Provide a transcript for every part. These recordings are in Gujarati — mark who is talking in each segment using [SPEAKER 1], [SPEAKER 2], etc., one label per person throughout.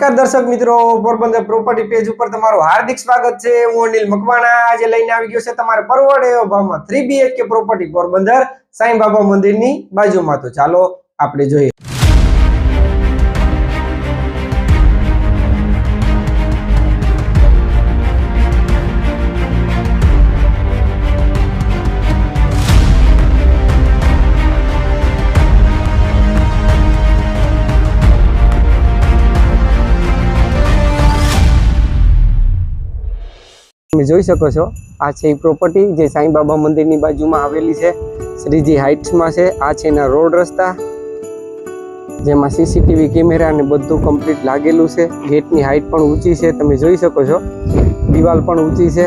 [SPEAKER 1] નમસ્કાર દર્શક મિત્રો, પોરબંદર પ્રોપર્ટી પેજ ઉપર તમારું હાર્દિક સ્વાગત છે. હું અનિલ મકવાણા આજે લઈને આવી ગયો છે તમારે પરવડ એવો ભાવમાં three BHK property Porbandar Sai Baba મંદિરની બાજુમાં. તો ચાલો આપણે જોઈએ. તમે જોઈ શકો છો. આ છે એ પ્રોપર્ટી જે સાંઈ બાબા મંદિરની બાજુમાં આવેલી છે. શ્રીજી હાઇટ્સમાં છે. આ છે એના રોડ રસ્તા. જેમાં સીસીટીવી કેમેરા અને બધું કમ્પ્લીટ લાગેલું છે. ગેટની હાઇટ પણ ઊંચી છે. તમે જોઈ શકો છો. દિવાલ પણ ઊંચી છે.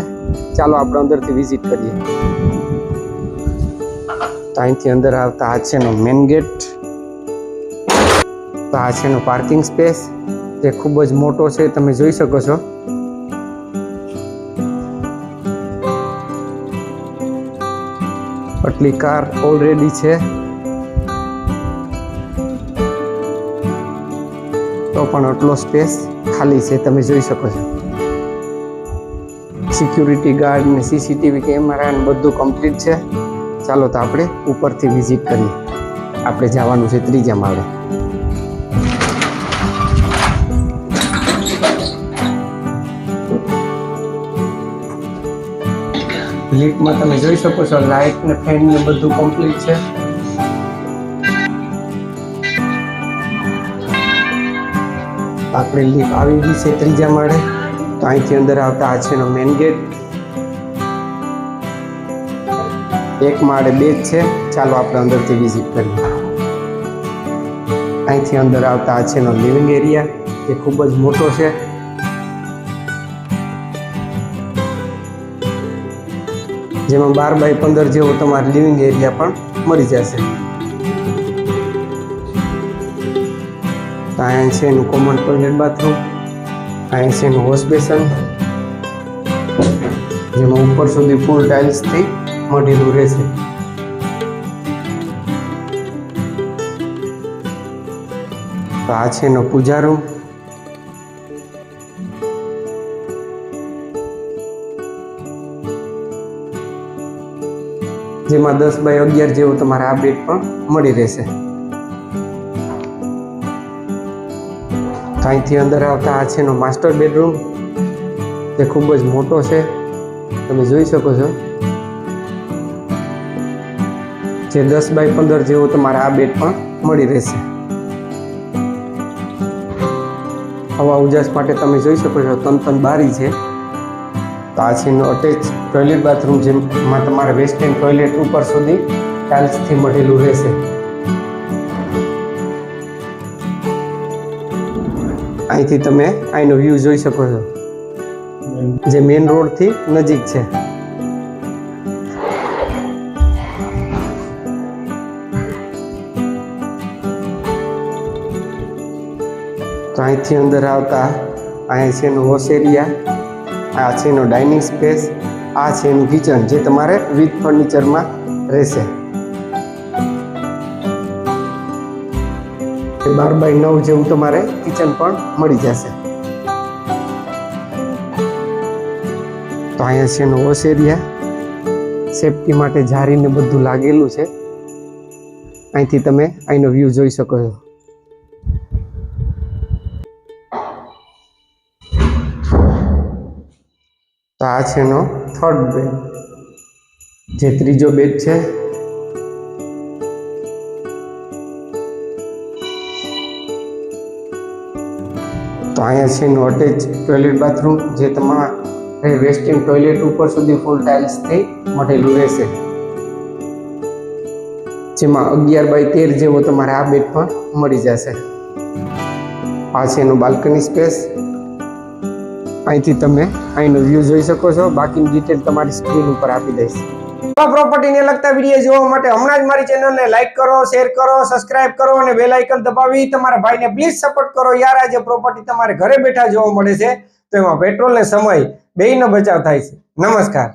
[SPEAKER 1] ચાલો આપણે અંદરથી વિઝિટ કરીએ. તો અહીંથી અંદર આવતા આ છે એનો મેન ગેટ તો આ છે પાર્કિંગ સ્પેસ જે ખૂબ જ મોટો છે. તમે જોઈ શકો છો. આટલી કાર ઓલરેડી છે. તો પણ આટલો સ્પેસ ખાલી છે, તમે જોઈ શકો છો. સિક્યુરિટી ગાર્ડ ને સીસીટીવી કેમેરા ને બધું કમ્પ્લીટ છે. ચાલો તો આપણે ઉપરથી વિઝિટ કરીએ. આપણે જવાનું છે ત્રીજા માળે. લિફ્ટમાં તમે જોઈ શકો છો લાઇટ ને ફેન ને બધું કમ્પ્લીટ છે. આપણે લિફ્ટ આવી ગઈ છે ત્રીજા માળે. તો અહીંથી અંદર આવતા આ છે મેન ગેટ એક માળે બે જ છે. ચાલો આપણે અંદરથી વિઝિટ કરીએ. અહીંથી અંદર આવતા આ છે લિવિંગ એરિયા જે ખૂબ જ મોટો છે. જેમાં બાર બાય પંદર જેવો તમારે લિવિંગ એરિયા પણ મળી જશે. અહીંયા છે એનું કોમન ટોયલેટ બાથરૂમ અહીંયા છે એનું વોશ બેસન જેમાં ઉપર સુધી ફૂલ ટાઇલ્સથી મઢેલું રહેશે. તો આ છે એનો પૂજા રૂમ જેમાં દસ બાય અગિયાર જેવું તમારે આ બેડ પણ મળી રહેશે. અહીંથી અંદર આવતા આ છે એનો માસ્ટર બેડરૂમ જે ખૂબ જ મોટો છે. તમે જોઈ શકો છો. જે દસ બાય પંદર જેવો તમારે આ બેડ પણ મળી રહેશે. હવા ઉજાસ માટે તમે જોઈ શકો છો તન તન બારી છે. તો આ એનો અટેચ ટોયલેટ બાથરૂમ જેમાં તમારે વેસ્ટર્ન ટોયલેટ ઉપર સુધી ટાઇલ્સથી મળેલું રહેશે. અહીંથી તમે અહીંનો વ્યૂ જોઈ શકો છો. જે મેઇન રોડથી નજીક છે. તો અહીંથી અંદર આવતા અહીંયા છે વોશ એરિયા આ છે એનો ડાઇનિંગ સ્પેસ આ છે એનું કિચન જે તમારે વિથ ફર્નિચરમાં રહેશે. બાર બાય નવ જેવું તમારે કિચન પણ મળી જશે. તો અહીંયા છે એનો વોશ એરિયા સેફટી માટે જારીને બધું લાગેલું છે. અહીંથી તમે અહીંનો વ્યૂ જોઈ શકો છો. તો આ છે એનો થર્ડ બેડ જે ત્રીજો બેડ છે. તો અહીંયા છે એનું અટેચ ટોયલેટ બાથરૂમ જે તમારા વેસ્ટર્ન ટોયલેટ ઉપર સુધી ફૂલ ટાઇલ્સથી મઢેલું રહેશે. જેમાં અગિયાર બાય તેર જેવો તમારે આ બેડ પણ મળી જશે. એનો બાલ્કની સ્પેસ અહીંથી તમે અહીંનો વ્યૂ જોઈ શકો છો. બાકીની ડિટેલ તમારી સ્ક્રીન ઉપર આપી દઈશ. પ્રોપર્ટીને લગતા વીડિયો જોવા માટે હમણાં જ મારી ચેનલને લાઈક કરો શેર કરો સબસ્ક્રાઇબ કરો અને બેલ આઇકન દબાવી. તમારા ભાઈને પ્લીઝ સપોર્ટ કરો. યાર, આજે પ્રોપર્ટી તમારે ઘરે બેઠા જોવા મળે છે. તો એમાં પેટ્રોલ ને સમય બેયનો બચાવ થાય છે. નમસ્કાર.